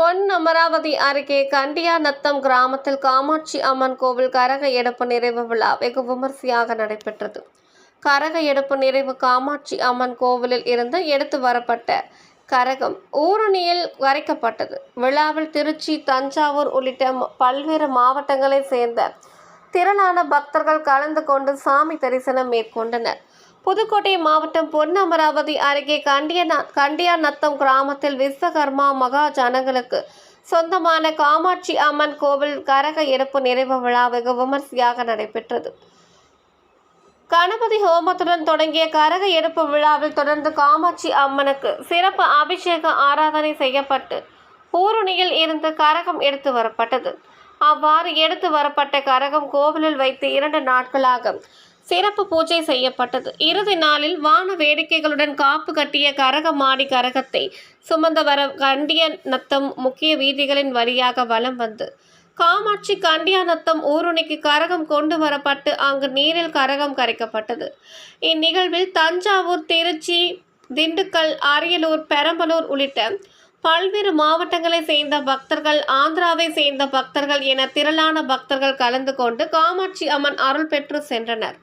பொன் அமராவதி அருகே கண்டியாநத்தம் கிராமத்தில் காமாட்சி அம்மன் கோவில் கரக எடுப்பு நிறைவு விழா வெகு விமர்சையாக நடைபெற்றது. கரக எடுப்பு நிறைவு காமாட்சி அம்மன் கோவிலில் இருந்து எடுத்து வரப்பட்ட கரகம் ஊரணியில் வரைக்கப்பட்டது. விழாவில் திருச்சி தஞ்சாவூர் உள்ளிட்ட பல்வேறு மாவட்டங்களைச் சேர்ந்த திரளான பக்தர்கள் கலந்து கொண்டு சாமி தரிசனம் மேற்கொண்டனர். புதுக்கோட்டை மாவட்டம் பொன்னமராவதி அருகே கண்டியந கண்டியாநத்தம் கிராமத்தில் விஸ்வகர்மா மகா ஜனங்களுக்கு சொந்தமான காமாட்சி அம்மன் கோவில் கரக எடுப்பு நிறைவு விழா வெகு விமர்சையாக நடைபெற்றது. கணபதி ஹோமத்துடன் தொடங்கிய கரக எடுப்பு விழாவில் தொடர்ந்து காமாட்சி அம்மனுக்கு சிறப்பு அபிஷேக ஆராதனை செய்யப்பட்டு பூரணியில் இருந்து கரகம் எடுத்து வரப்பட்டது. அவ்வாறு எடுத்து வரப்பட்ட கரகம் கோவிலில் வைத்து இரண்டு நாட்களாக சிறப்பு பூஜை செய்யப்பட்டது. இறுதி நாளில் வான வேடிக்கைகளுடன் காப்பு கட்டிய கரகமாடி கரகத்தை சுமந்த வர கண்டிய நத்தம் முக்கிய வீதிகளின் வழியாக வலம் வந்து. காமாட்சி கண்டியாநத்தம் ஊருணிக்கு கரகம் கொண்டு வரப்பட்டு அங்கு நீரில் கரகம் கரைக்கப்பட்டது. இந்நிகழ்வில் தஞ்சாவூர் திருச்சி திண்டுக்கல் அரியலூர் பெரம்பலூர் உள்ளிட்ட பல்வேறு மாவட்டங்களை சேர்ந்த பக்தர்கள் ஆந்திராவை சேர்ந்த பக்தர்கள் என திரளான பக்தர்கள் கலந்து கொண்டு காமாட்சி அம்மன் அருள் பெற்று சென்றனர்.